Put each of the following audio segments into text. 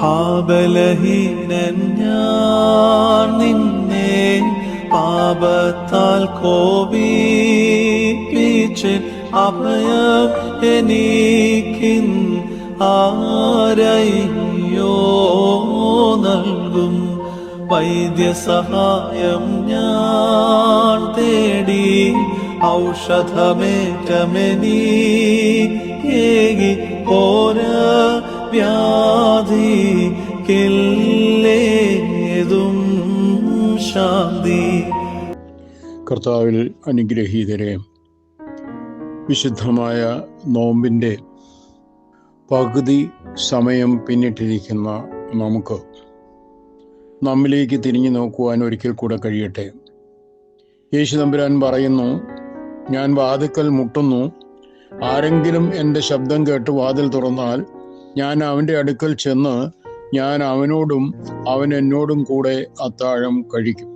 പാപബലഹീനൻ ഞാൻ നിന്നെ പാപത്താൽ കോപിപ്പിച്ച് അഭയം എനിക്കിൻ ആരയ്യോ നൽകും. വൈദ്യസഹായം ഞാൻ തേടി ഔഷധമേറ്റമെനീകി ശാന്തി. കർത്താവിൽ അനുഗ്രഹീതരെ വിശുദ്ധമായ നോമ്പിന്റെ പകുതി സമയം പിന്നിട്ടിരിക്കുന്ന നമുക്ക് നമ്മിലേക്ക് തിരിഞ്ഞു നോക്കുവാൻ ഒരിക്കൽ കൂടെ കഴിയട്ടെ. യേശു തമ്പുരാൻ പറയുന്നു ഞാൻ വാതിക്കൽ മുട്ടുന്നു. ആരെങ്കിലും എന്റെ ശബ്ദം കേട്ട് വാതിൽ തുറന്നാൽ ഞാൻ അവന്റെ അടുക്കൽ ചെന്ന് ഞാൻ അവനോടും അവൻ എന്നോടും കൂടെ അത്താഴം കഴിക്കും.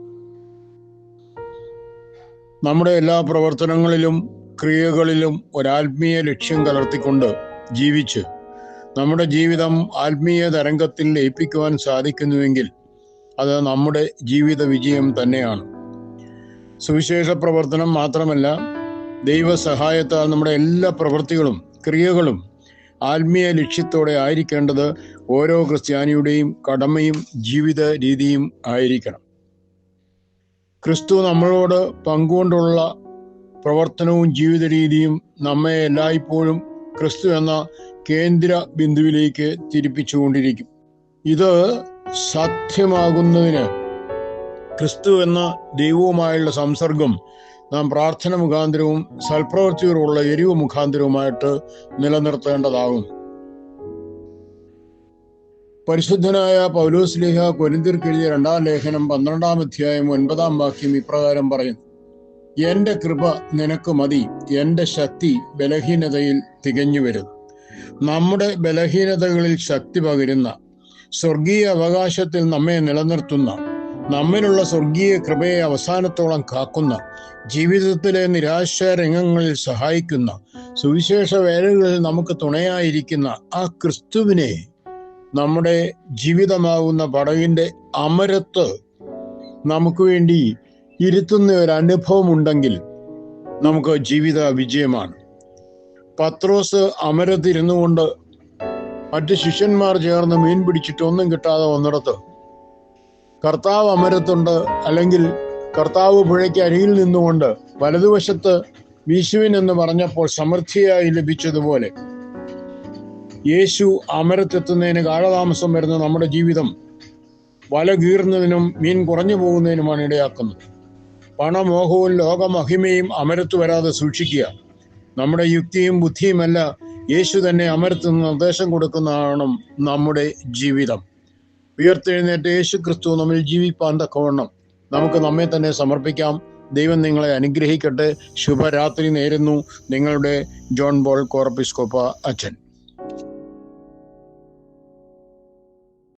നമ്മുടെ എല്ലാ പ്രവർത്തനങ്ങളിലും ക്രിയകളിലും ഒരാത്മീയ ലക്ഷ്യം കലർത്തിക്കൊണ്ട് ജീവിച്ച് നമ്മുടെ ജീവിതം ആത്മീയ തരംഗത്തിൽ ലയിപ്പിക്കുവാൻ സാധിക്കുന്നുവെങ്കിൽ അത് നമ്മുടെ ജീവിത വിജയം തന്നെയാണ്. സുവിശേഷ പ്രവർത്തനം മാത്രമല്ല ദൈവ സഹായത്താൽ നമ്മുടെ എല്ലാ പ്രവൃത്തികളും ക്രിയകളും ആത്മീയ ലക്ഷ്യത്തോടെ ആയിരിക്കേണ്ടത് ഓരോ ക്രിസ്ത്യാനിയുടെയും കടമയും ജീവിത രീതിയും ആയിരിക്കണം. ക്രിസ്തു നമ്മളോട് പങ്കുകൊണ്ടുള്ള പ്രവർത്തനവും ജീവിത രീതിയും നമ്മെ എല്ലായ്പ്പോഴും ക്രിസ്തു എന്ന കേന്ദ്ര ബിന്ദുവിലേക്ക് തിരിപ്പിച്ചുകൊണ്ടിരിക്കും. ഇത് സാധ്യമാകുന്നതിന് ക്രിസ്തു എന്ന ദൈവവുമായുള്ള സംസർഗം നാം പ്രാർത്ഥന മുഖാന്തരവും സൽപ്രവൃത്തിയോടുള്ള എരിവ് മുഖാന്തരവുമായിട്ട് നിലനിർത്തേണ്ടതാകും പരിശുദ്ധനായ പൗലോസ് ലേഹ കൊരിന്തിർക്കെഴുതിയ രണ്ടാം ലേഖനം പന്ത്രണ്ടാം അധ്യായം ഒൻപതാം വാക്യം ഇപ്രകാരം പറയുന്നു. എന്റെ കൃപ നിനക്ക് മതി എന്റെ ശക്തി ബലഹീനതയിൽ തികഞ്ഞു വരുന്നു. നമ്മുടെ ബലഹീനതകളിൽ ശക്തി പകരുന്ന സ്വർഗീയ അവകാശത്തിൽ നമ്മെ നിലനിർത്തുന്ന നമ്മിലുള്ള സ്വർഗീയ കൃപയെ അവസാനത്തോളം കാക്കുന്ന ജീവിതത്തിലെ നിരാശ രംഗങ്ങളിൽ സഹായിക്കുന്ന സുവിശേഷ വേലകളിൽ നമുക്ക് തുണയായിരിക്കുന്ന ആ ക്രിസ്തുവിനെ നമ്മുടെ ജീവിതമാകുന്ന പടവിന്റെ അമരത്ത് നമുക്ക് വേണ്ടി ഇരുത്തുന്ന ഒരു അനുഭവം ഉണ്ടെങ്കിൽ നമുക്ക് ജീവിത വിജയമാണ്. പത്രോസ് അമരത്തിരുന്നു കൊണ്ട് മറ്റ് ശിഷ്യന്മാർ ചേർന്ന് മീൻ പിടിച്ചിട്ട് ഒന്നും കിട്ടാതെ വന്നിടത്ത് കർത്താവ് അമരത്തുണ്ട് അല്ലെങ്കിൽ കർത്താവ് പുഴയ്ക്ക് അരിയിൽ നിന്നുകൊണ്ട് വലതുവശത്ത് വിശുവിൻ എന്ന് പറഞ്ഞപ്പോൾ സമൃദ്ധിയായി ലഭിച്ചതുപോലെ യേശു അമരത്തെത്തുന്നതിന് കാലതാമസം വരുന്ന നമ്മുടെ ജീവിതം വല കീറുന്നതിനും മീൻ കുറഞ്ഞു പോകുന്നതിനുമാണ് ഇടയാക്കുന്നത്. പണമോഹവും ലോകമഹിമയും അമരത്ത് വരാതെ സൂക്ഷിക്കുക. നമ്മുടെ യുക്തിയും ബുദ്ധിയുമല്ല യേശു തന്നെ അമരത്ത് നിർദ്ദേശം കൊടുക്കുന്നതാണ് നമ്മുടെ ജീവിതം. ഉയർത്തെഴുന്നേറ്റ് യേശു ക്രിസ്തു നമ്മൾ ജീവിപ്പാൻ തക്കവണ്ണം. നമുക്ക് നമ്മെ തന്നെ സമർപ്പിക്കാം. ദൈവം നിങ്ങളെ അനുഗ്രഹിക്കട്ടെ. ശുഭരാത്രി നേരുന്നു. നിങ്ങളുടെ ജോൺ ബോൾ കോർപ്പിസ്കോപ്പ അച്ഛൻ.